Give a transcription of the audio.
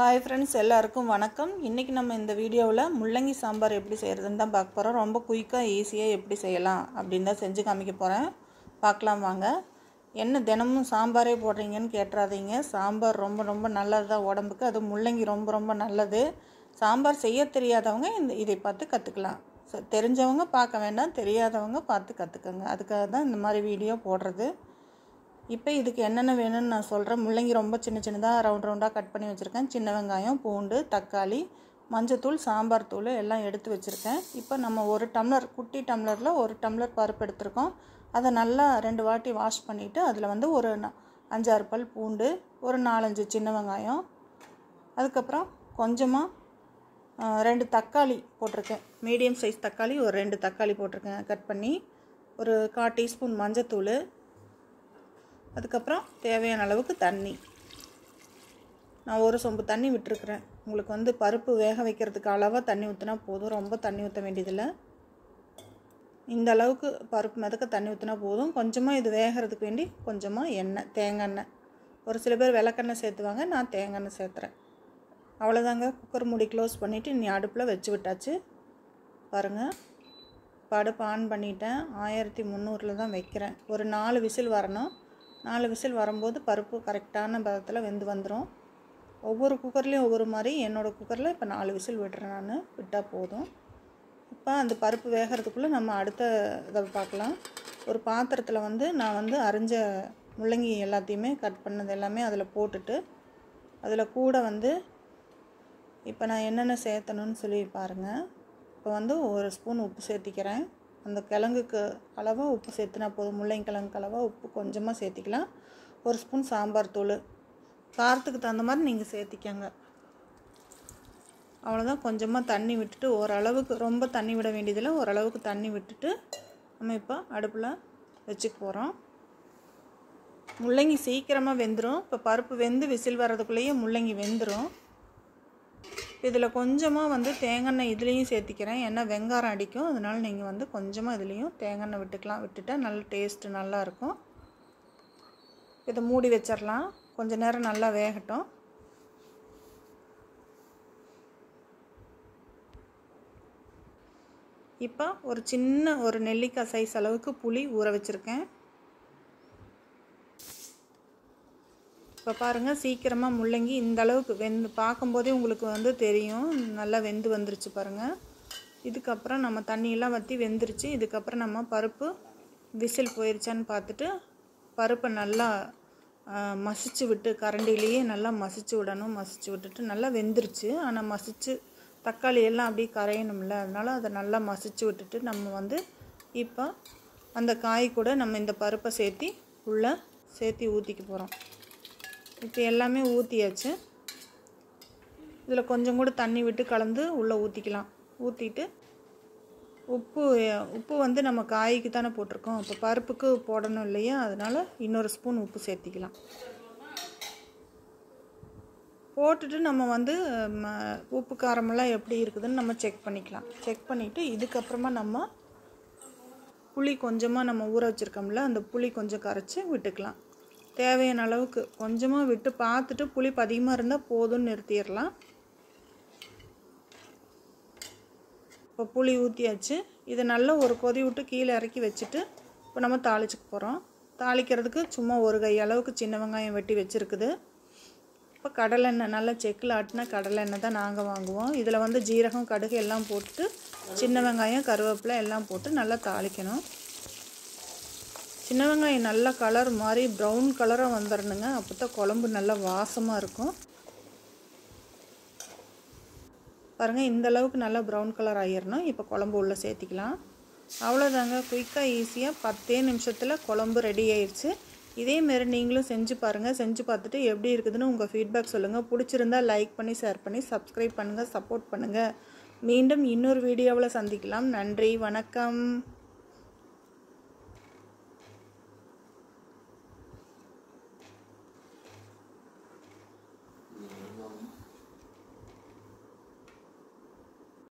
Hi friends எல்லாருக்கும் வணக்கம். இன்றைக்கி நம்ம இந்த வீடியோவில் முள்ளங்கி சாம்பார் எப்படி செய்கிறதுன்னு தான் பார்க்க போகிறோம் ரொம்ப குயிக்காக ஈஸியாக எப்படி செய்யலாம் அப்படின்னு தான் செஞ்சு காமிக்க போகிறேன் பார்க்கலாம் வாங்க. என்ன தினமும் சாம்பாரே போடுறீங்கன்னு கேட்டுறாதீங்க. சாம்பார் ரொம்ப ரொம்ப நல்லது தான் உடம்புக்கு. அது முள்ளங்கி ரொம்ப ரொம்ப நல்லது. சாம்பார் செய்ய தெரியாதவங்க இந்த இதை பார்த்து கற்றுக்கலாம் தெரிஞ்சவங்க பார்க்க வேண்டாம். தெரியாதவங்க பார்த்து கற்றுக்கோங்க அதுக்காக தான் இந்த மாதிரி வீடியோ போடுறது. இப்போ இதுக்கு என்னென்ன வேணும்னு நான் சொல்கிறேன் முள்ளங்கி ரொம்ப சின்ன சின்னதாக ரவுண்ட் ரவுண்டாக கட் பண்ணி வச்சுருக்கேன். சின்ன வெங்காயம் பூண்டு தக்காளி மஞ்சத்தூள் சாம்பார் தூள் எல்லாம் எடுத்து வச்சுருக்கேன். இப்போ நம்ம ஒரு டம்ளர் குட்டி டம்ளரில் ஒரு டம்ளர் பருப்பு எடுத்திருக்கோம். அதை நல்லா ரெண்டு வாட்டி வாஷ் பண்ணிவிட்டு அதில் வந்து ஒரு அஞ்சாறு பல் பூண்டு ஒரு நாலஞ்சு சின்ன வெங்காயம் அதுக்கப்புறம் கொஞ்சமாக ரெண்டு தக்காளி போட்டிருக்கேன். மீடியம் சைஸ் தக்காளி ஒரு ரெண்டு தக்காளி போட்டிருக்கேன். கட் பண்ணி ஒரு கால் டீஸ்பூன் மஞ்சத்தூள் அதுக்கப்புறம் தேவையான அளவுக்கு தண்ணி. நான் ஒரு சொம்பு தண்ணி விட்டுருக்குறேன். உங்களுக்கு வந்து பருப்பு வேக வைக்கிறதுக்கு அளவாக தண்ணி ஊற்றினா போதும். ரொம்ப தண்ணி ஊற்ற வேண்டியதில்லை. இந்த அளவுக்கு பருப்பு மிதக்க தண்ணி ஊற்றினா போதும். கொஞ்சமாக இது வேகிறதுக்கு வேண்டி கொஞ்சமாக எண்ணெய் தேங்காய் எண்ணெய். ஒரு சில பேர் விளக்கெண்ணெய் சேர்த்துவாங்க. நான் தேங்காய் எண்ணெய் சேர்த்துறேன். அவ்வளோதாங்க குக்கர் மூடி க்ளோஸ் பண்ணிவிட்டு நீ அடுப்பில் வச்சு விட்டாச்சு. பாருங்கள் படுப்பு ஆன் பண்ணிட்டேன். ஆயிரத்தி முந்நூறில் தான் வைக்கிறேன். ஒரு நாலு விசில் வரணும். நாலு விசில் வரும்போது பருப்பு கரெக்டான பதத்தில் வெந்து வந்துடும் ஒவ்வொரு குக்கர்லேயும் ஒவ்வொரு மாதிரி என்னோடய குக்கரில் இப்போ நாலு விசில் விட்டுறேன் நான். விட்டால் போதும். இப்போ அந்த பருப்பு வேகிறதுக்குள்ளே நம்ம அடுத்த இதை பார்க்கலாம் ஒரு பாத்திரத்தில் வந்து நான் வந்து அரிஞ்ச முள்ளங்கி எல்லாத்தையுமே கட் பண்ணது எல்லாமே அதில் போட்டுட்டு அதில் கூட வந்து இப்போ நான் என்னென்ன சேர்த்தணும்னு சொல்லி பாருங்கள் இப்போ வந்து ஒரு ஸ்பூன் உப்பு சேர்த்திக்கிறேன். அந்த கிழங்குக்கு அளவாக உப்பு சேர்த்துனா போதும். முள்ளங்கி கிழங்கு அளவாக உப்பு கொஞ்சமாக சேர்த்திக்கலாம். ஒரு ஸ்பூன் சாம்பார் தூள். காரத்துக்கு தகுந்த மாதிரி நீங்கள் சேர்த்திக்கங்க. அவ்வளோதான் கொஞ்சமாக தண்ணி விட்டுட்டு ஓரளவுக்கு ரொம்ப தண்ணி விட வேண்டியதில்லை. ஓரளவுக்கு தண்ணி விட்டுட்டு நம்ம இப்போ அடுப்பில் வச்சுக்க போகிறோம் முள்ளங்கி சீக்கிரமாக வெந்துடும் இப்போ பருப்பு வெந்து விசில் வர்றதுக்குள்ளேயே முள்ளங்கி வெந்துடும் இதில் கொஞ்சமாக வந்து தேங்காய் இதுலேயும் சேர்த்திக்கிறேன். ஏன்னா வெங்காரம் அடிக்கும். அதனால் நீங்கள் வந்து கொஞ்சமாக இதுலேயும் தேங்காய் விட்டுக்கலாம். விட்டுட்டா நல்ல டேஸ்ட்டு நல்லா இருக்கும். இதை மூடி வச்சிடலாம். கொஞ்சம் நேரம் நல்லா வேகட்டும். இப்போ ஒரு சின்ன ஒரு நெல்லிக்காய் சைஸ் அளவுக்கு புளி ஊற வச்சுருக்கேன். இப்போ பாருங்கள் சீக்கிரமாக முள்ளங்கி இந்த அளவுக்கு வெந்து பார்க்கும்போதே உங்களுக்கு வந்து தெரியும். நல்லா வெந்து வந்துருச்சு பாருங்கள் இதுக்கப்புறம் நம்ம தண்ணியெல்லாம் வற்றி வெந்துருச்சு. இதுக்கப்புறம் நம்ம பருப்பு விசில் போயிருச்சான்னு பார்த்துட்டு பருப்பை நல்லா மசிச்சு விட்டு கரண்டிலேயே நல்லா மசிச்சு விடணும். மசிச்சு விட்டுட்டு நல்லா வெந்துருச்சு. ஆனால் மசிச்சு தக்காளி எல்லாம் அப்படியே கரையணும்ல. அதனால் அதை நல்லா மசிச்சு விட்டுட்டு நம்ம வந்து இப்போ அந்த காய் கூட நம்ம இந்த பருப்பை சேர்த்தி உள்ளே சேர்த்தி ஊற்றிக்க போகிறோம் இப்போ எல்லாமே ஊற்றியாச்சு இதில் கொஞ்சம் கூட தண்ணி விட்டு கலந்து உள்ளே ஊற்றிக்கலாம் ஊற்றிட்டு உப்பு உப்பு வந்து நம்ம காய்க்கு தானே போட்டிருக்கோம். இப்போ பருப்புக்கு போடணும் இல்லையா? அதனால் இன்னொரு ஸ்பூன் உப்பு சேர்த்திக்கலாம். போட்டுட்டு நம்ம வந்து ம, உப்பு காரமெல்லாம் எப்படி இருக்குதுன்னு நம்ம செக் பண்ணிக்கலாம். செக் பண்ணிவிட்டு இதுக்கப்புறமா நம்ம புளி கொஞ்சமாக நம்ம ஊற வச்சுருக்கோம்ல அந்த புளி கொஞ்சம் கரைச்சி விட்டுக்கலாம். தேவையான அளவுக்கு கொஞ்சமாக விட்டு பார்த்துட்டு புளிப்பு அதிகமாக இருந்தால் போதும்னு நிறுத்திடலாம். இப்போ புளி ஊற்றியாச்சு இதை நல்லா ஒரு கொதி விட்டு கீழே இறக்கி வச்சுட்டு இப்போ நம்ம தாளிச்சுக்க போகிறோம் தாளிக்கிறதுக்கு சும்மா ஒரு கை அளவுக்கு சின்ன வெங்காயம் வெட்டி வச்சுருக்குது. இப்போ கடலெண்ணெய் நல்லா செக்கில் ஆட்டின கடலெண்ணெய் தான் நாங்கள் வாங்குவோம். இதில் வந்து ஜீரகம் கடுகு எல்லாம் போட்டு சின்ன வெங்காயம் கருவேப்பிலை எல்லாம் போட்டு நல்லா தாளிக்கணும். சின்ன வெங்காயம் நல்லா கலர் மாதிரி ப்ரௌன் கலராக வந்துடணுங்க அப்போ தான் குழம்பு நல்லா வாசமாக இருக்கும். பாருங்கள் இந்த அளவுக்கு நல்லா ப்ரௌன் கலர் ஆகிடணும் இப்போ குழம்பு உள்ளே சேர்த்திக்கலாம். அவ்வளோதாங்க குயிக்காக ஈஸியாக பத்தே நிமிஷத்தில் குழம்பு ரெடி ஆயிடுச்சு இதேமாரி நீங்களும் செஞ்சு பாருங்கள் செஞ்சு பார்த்துட்டு எப்படி இருக்குதுன்னு உங்கள் ஃபீட்பேக் சொல்லுங்கள் பிடிச்சிருந்தா லைக் பண்ணி ஷேர் பண்ணி சப்ஸ்கிரைப் பண்ணுங்கள் சப்போர்ட் பண்ணுங்கள் மீண்டும் இன்னொரு வீடியோவில் சந்திக்கலாம். நன்றி வணக்கம்.